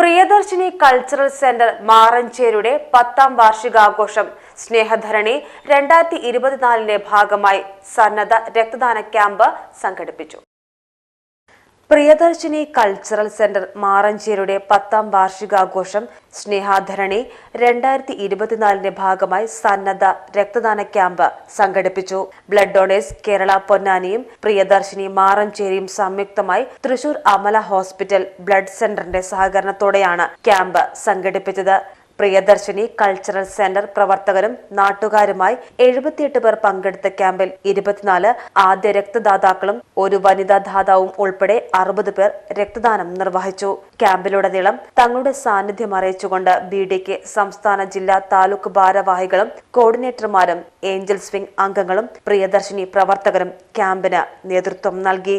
Priyadarshini cultural centre മാറഞ്ചേരുടെ പത്താം വാർഷികാഘോഷം. സ്നേഹധരണി രണ്ടായിരത്തി ഇരുപത്തിനാലിന്റെ ഭാഗമായി സന്നദ്ധ രക്തദാന ക്യാമ്പ് സംഘടിപ്പിച്ചു. പ്രിയദർശിനി കൾച്ചറൽ സെന്റർ മാറഞ്ചേരിയുടെ പത്താം വാർഷികാഘോഷം സ്നേഹാധരണി രണ്ടായിരത്തി ഇരുപത്തിനാലിന്റെ ഭാഗമായി സന്നദ്ധ രക്തദാന ക്യാമ്പ് സംഘടിപ്പിച്ചു. ബ്ലഡ് ഡോണേഴ്സ് കേരള പൊന്നാനിയും പ്രിയദർശിനി മാറഞ്ചേരിയും സംയുക്തമായി തൃശൂർ അമല ഹോസ്പിറ്റൽ ബ്ലഡ് സെന്ററിന്റെ സഹകരണത്തോടെയാണ് ക്യാമ്പ് സംഘടിപ്പിച്ചത്. പ്രിയദർശിനി കൾച്ചറൽ സെന്റർ പ്രവർത്തകരും നാട്ടുകാരുമായി എഴുപത്തിയെട്ട് പേർ പങ്കെടുത്ത ക്യാമ്പിൽ ഇരുപത്തിനാല് ആദ്യ രക്തദാതാക്കളും ഒരു വനിതാ ദാതാവും ഉൾപ്പെടെ അറുപത് പേർ രക്തദാനം നിർവഹിച്ചു. ക്യാമ്പിലുടനീളം തങ്ങളുടെ സാന്നിധ്യം അറിയിച്ചുകൊണ്ട് ബി സംസ്ഥാന ജില്ലാ താലൂക്ക് ഭാരവാഹികളും കോർഡിനേറ്റർമാരും ഏഞ്ചൽ സ്വിംഗ് അംഗങ്ങളും പ്രിയദർശിനി പ്രവർത്തകരും ക്യാമ്പിന് നേതൃത്വം നൽകി.